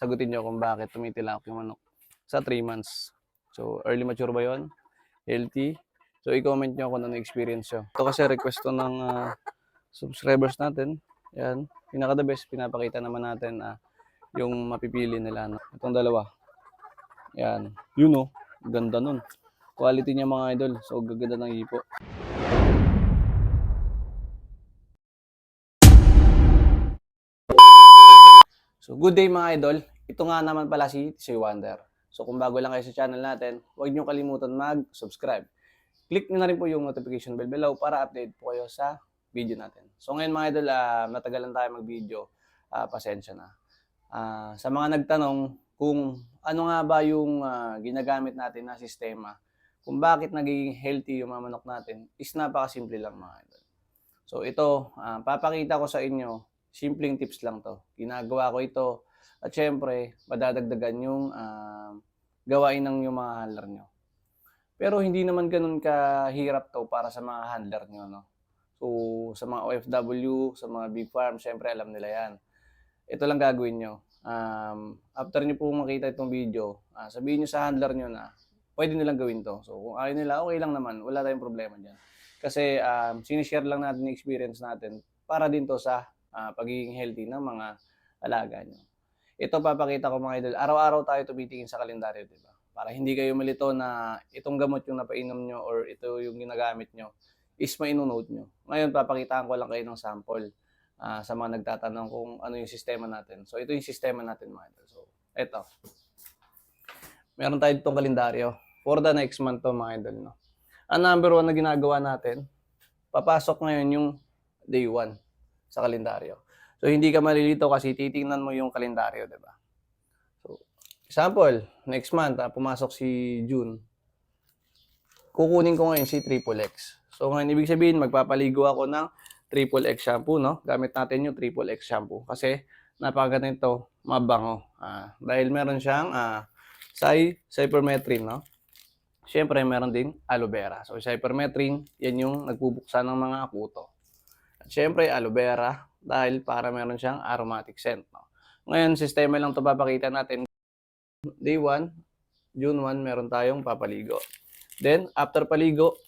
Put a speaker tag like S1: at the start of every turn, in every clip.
S1: sagutin nyo kung bakit tumitilak yung manok sa 3 months. So, early mature ba yon Healthy? So, i-comment nyo kung ano experience nyo. Ito kasi request to ng ah, subscribers natin. Yan. Pinaka the best, pinapakita naman natin ah, yung mapipili nila. No? Itong dalawa. Yan. Yun oh. Ganda nun. Quality niya mga idol. So, gaganda ng hipo. So, good day mga idol. Ito nga naman pala si Tisay Wonder. So, kung bago lang kayo sa channel natin, huwag niyo kalimutan mag-subscribe. Click niyo na rin po yung notification bell below para update po kayo sa video natin. So, ngayon mga idol, ah, natagalan tayo mag-video. Ah, pasensya na. Ah, sa mga nagtanong kung ano nga ba yung ah, ginagamit natin na sistema, kung bakit nagiging healthy yung mga manok natin, is napakasimple lang mga idol. So, ito, ah, papakita ko sa inyo simpleng tips lang to. Ginagawa ko ito at syempre, madadagdagan yung ah, gawain ng yung mga handler nyo. Pero hindi naman ganun kahirap to para sa mga handler nyo. No? So, sa mga OFW, sa mga big farm, syempre alam nila yan. Ito lang gagawin nyo. Um, after nyo po makita itong video, ah, sabihin nyo sa handler nyo na pwede nilang gawin to. So, kung ayaw nila, okay lang naman. Wala tayong problema dyan. Kasi um, sinishare lang natin yung experience natin para din to sa ah, pagiging healthy ng mga alaga nyo. Ito papakita ko mga idol. Araw-araw tayo tumitingin sa kalendaryo, di ba? Para hindi kayo malito na itong gamot yung napainom nyo or ito yung ginagamit nyo is mainunote nyo. Ngayon, papakitaan ko lang kayo ng sample ah, sa mga nagtatanong kung ano yung sistema natin. So, ito yung sistema natin mga idol. So, ito. Meron tayo ditong kalendaryo for the next month to mga idol. No? Ang number one na ginagawa natin, papasok ngayon yung day one sa kalendaryo. So, hindi ka malilito kasi titingnan mo yung kalendaryo, di ba? So, example, next month, ah, pumasok si June. Kukunin ko ngayon si Triple X. So, ngayon, ibig sabihin, magpapaligo ako ng Triple X shampoo, no? Gamit natin yung Triple X shampoo. Kasi, napakaganda nito, mabango. Ah, dahil meron siyang ah, cy cypermethrin, no? Siyempre, meron din aloe vera. So, cypermethrin, yan yung nagbubuksan ng mga akuto. At syempre, aloe vera, dahil para meron siyang aromatic scent. No? Ngayon, sistema lang ito papakita natin. Day 1, June 1, meron tayong papaligo. Then, after paligo,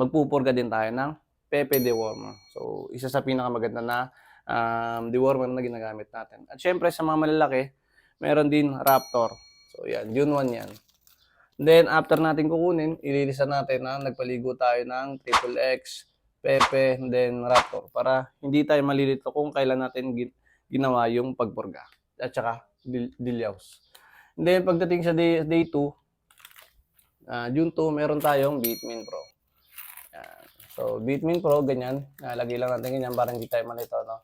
S1: magpupurga din tayo ng Pepe dewormer. So, isa sa pinakamaganda na um, dewormer na ginagamit natin. At syempre, sa mga malalaki, meron din Raptor. So, yan. June 1 yan. Then, after natin kukunin, ililisa natin na nagpaligo tayo ng Triple X, Pepe, and then Raptor para hindi tayo malilito kung kailan natin gin- ginawa yung pagpurga at saka dil- dilyaws. And then pagdating sa day, day 2, ah, June 2, meron tayong Bitmin Pro. Yan. So, Bitmin Pro, ganyan. Nalagay lang natin ganyan para hindi tayo malito, no?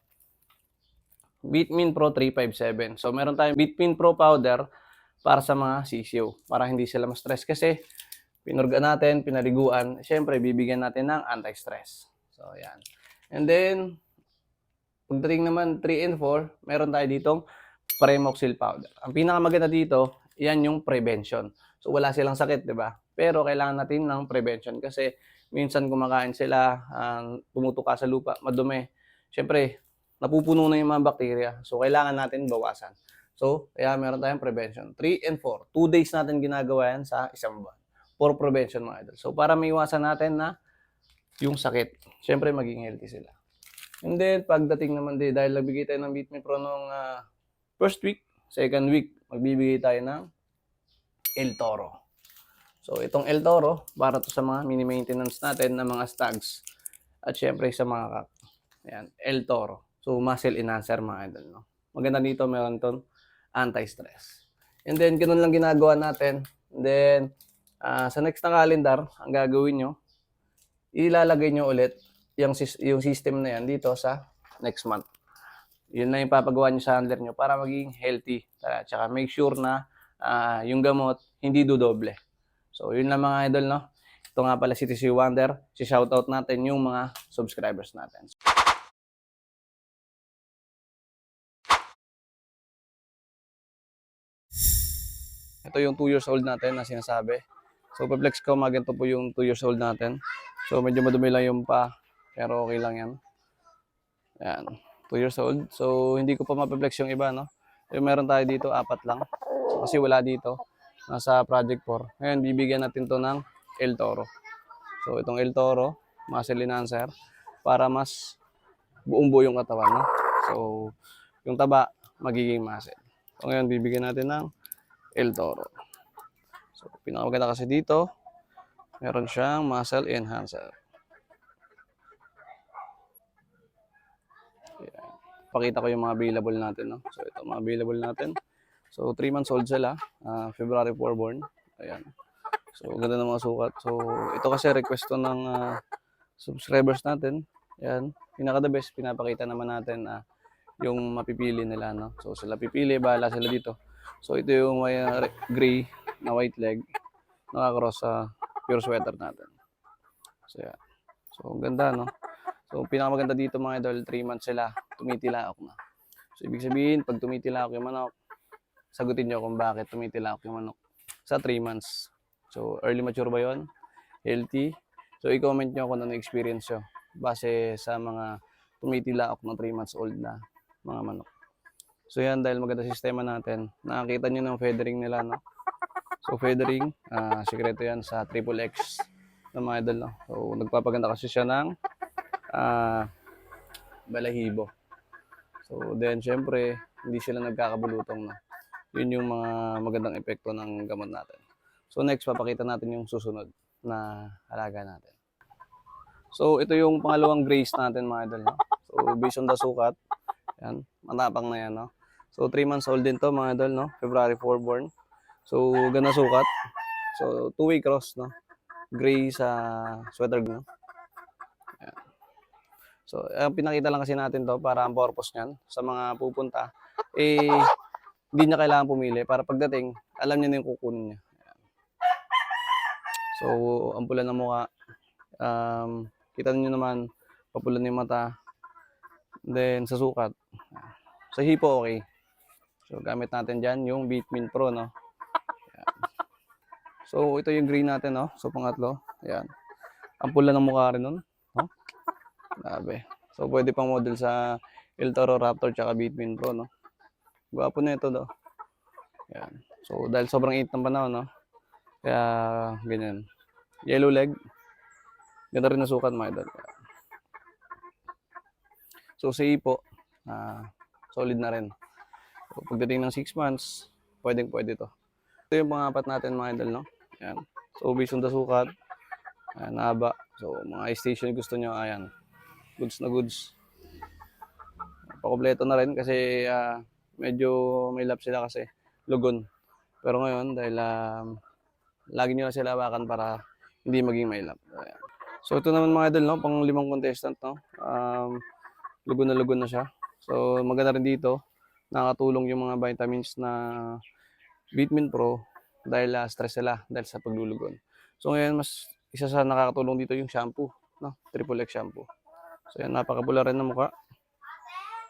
S1: Bitmin Pro 357. So, meron tayong Bitmin Pro powder para sa mga sisiyo. Para hindi sila ma-stress kasi pinurga natin, pinaliguan, syempre bibigyan natin ng anti-stress. So, yan. And then, pagdating naman 3 and 4, meron tayo ditong Premoxil powder. Ang pinakamaganda dito, yan yung prevention. So, wala silang sakit, di ba? Pero kailangan natin ng prevention kasi minsan kumakain sila, uh, tumutuka sa lupa, madumi. Syempre, napupuno na yung mga bakterya. So, kailangan natin bawasan. So, kaya meron tayong prevention. 3 and 4. 2 days natin ginagawa yan sa isang buwan for prevention mga idol. So, para maiwasan natin na yung sakit, syempre maging healthy sila. And then, pagdating naman din, dahil nagbigay tayo ng Bitme Pro nung ah, first week, second week, magbibigay tayo ng El Toro. So, itong El Toro, para to sa mga mini-maintenance natin ng mga stags. At syempre sa mga kak. Ayan, El Toro. So, muscle enhancer mga idol. No? Maganda dito, meron ton anti-stress. And then, ganun lang ginagawa natin. And then, Ah, sa next na calendar, ang gagawin nyo, ilalagay nyo ulit yung, yung system na yan dito sa next month. Yun na yung papagawa nyo sa handler nyo para maging healthy. At saka make sure na ah, yung gamot hindi dudoble. So, yun lang mga idol, no? Ito nga pala si TC Wonder. Si shoutout natin yung mga subscribers natin. Ito yung 2 years old natin na sinasabi. So, pa-flex ko, maganto po yung 2 years old natin. So, medyo madumi lang yung pa. Pero okay lang yan. Yan. 2 years old. So, hindi ko pa mapaplex yung iba, no? Yung meron tayo dito, apat lang. So, kasi wala dito. Nasa Project 4. Ngayon, bibigyan natin to ng El Toro. So, itong El Toro, muscle enhancer, para mas buong buo yung katawan, no? So, yung taba, magiging muscle. So, ngayon, bibigyan natin ng El Toro. So, pinakamaganda kasi dito, meron siyang muscle enhancer. Ayan. Pakita ko yung mga available natin, no? So, ito, mga available natin. So, 3 months old sila. ah, February 4 born. Ayan. So, ganda ng mga sukat. So, ito kasi request to ng ah, subscribers natin. Ayan. Pinaka the best, pinapakita naman natin ah, yung mapipili nila, no? So, sila pipili, bahala sila dito. So, ito yung may re- gray na white leg nakakross sa pure sweater natin. So, yan. So, ang ganda, no? So, pinakamaganda dito mga idol, 3 months sila, tumitilaok na. So, ibig sabihin, pag tumitilaok yung manok, sagutin nyo kung bakit tumitilaok yung manok sa 3 months. So, early mature ba yon Healthy? So, i-comment nyo kung ano experience nyo base sa mga tumitilaok ng 3 months old na mga manok. So, yan, dahil maganda sistema natin, nakakita nyo ng feathering nila, no? So, feathering, ah sikreto yan sa triple X ng mga idol, no? So, nagpapaganda kasi siya ng ah balahibo. So, then, syempre, hindi sila nagkakabulutong, no? Yun yung mga magandang epekto ng gamot natin. So, next, papakita natin yung susunod na alaga natin. So, ito yung pangalawang grace natin, mga idol, no? So, based on the sukat, yan, matapang na yan, no? So, 3 months old din to, mga idol, no? February 4 born. So, ganda sukat. So, two-way cross, no? Gray sa sweater, no? Ayan. So, ang pinakita lang kasi natin to para ang purpose niyan sa mga pupunta, eh, hindi niya kailangan pumili para pagdating, alam niya na yung kukunin niya. Ayan. So, ang pula ng mukha, um, kita niyo naman, papula na yung mata, then sa sukat, sa hipo, okay. So, gamit natin dyan yung Bitmin Pro, no? So, ito yung green natin, no? So, pangatlo. Ayan. Ang pula ng mukha rin nun. No? Grabe. So, pwede pang model sa El Toro Raptor tsaka Bitmin Pro, no? Gwapo na ito, do. Ayan. So, dahil sobrang init ng panahon, no? Kaya, ganyan. Yellow leg. Ganda rin na sukat, mga idol. So, sa ipo, ah, solid na rin. So, pagdating ng 6 months, pwedeng pwede to. Ito yung mga apat natin mga idol, no? Ayan. So, based on the sukat, ayan, haba. So, mga station gusto nyo, ayan. Goods na goods. Pakompleto na rin kasi ah, medyo may lap sila kasi lugon. Pero ngayon, dahil um, lagi nyo na sila hawakan para hindi maging may lap. So, ito naman mga idol, no? Pang limang contestant, no? Um, lugon na lugon na siya. So, maganda rin dito. Nakakatulong yung mga vitamins na Bitmin Pro dahil ah, stress sila dahil sa paglulugon. So ngayon mas isa sa nakakatulong dito yung shampoo, no? Triple X shampoo. So yan napakabula rin ng mukha.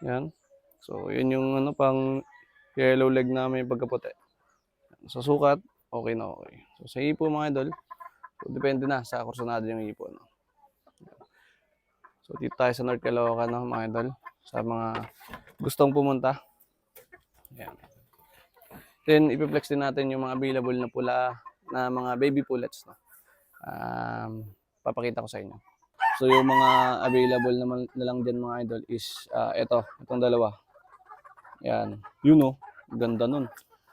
S1: Yan. So yun yung ano pang yellow leg na may pagkaputi. Sa sukat, okay na okay. So sa hipo mga idol, so, depende na sa kursunado yung hipo. No? So dito tayo sa North Caloocan, no, mga idol. Sa mga gustong pumunta. Yan. Then, ipiplex din natin yung mga available na pula na mga baby pullets. No? Um, papakita ko sa inyo. So, yung mga available naman na lang dyan mga idol is ah, ito, itong dalawa. Yan. Yun oh, ganda nun.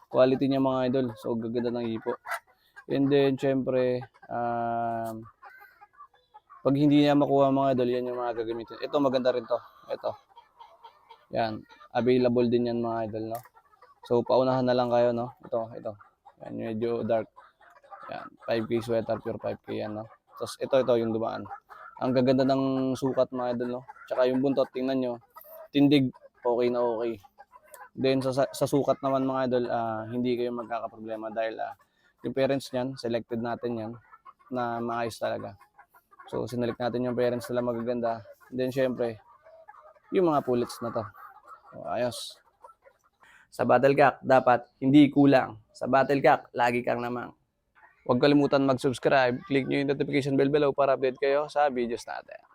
S1: Quality niya mga idol. So, gaganda ng hipo. And then, syempre, um, pag hindi niya makuha mga idol, yan yung mga gagamitin. Ito, maganda rin to. Ito. Yan. Available din yan mga idol, no? So, paunahan na lang kayo, no? Ito, ito. Yan, medyo dark. Yan, 5K sweater, pure 5K yan, no? Tapos, ito, ito, yung dumaan. Ang gaganda ng sukat, mga idol, no? Tsaka yung buntot, tingnan nyo. Tindig, okay na okay. Then, sa, sa sukat naman, mga idol, ah, hindi kayo magkakaproblema dahil ah, yung parents niyan, selected natin yan, na maayos talaga. So, sinelect natin yung parents nila magaganda. Then, syempre, yung mga pullets na to. So, ayos. Sa Battlecock, dapat hindi kulang. Sa Battlecock, lagi kang namang. Huwag kalimutan mag-subscribe. Click nyo yung notification bell below para update kayo sa videos natin.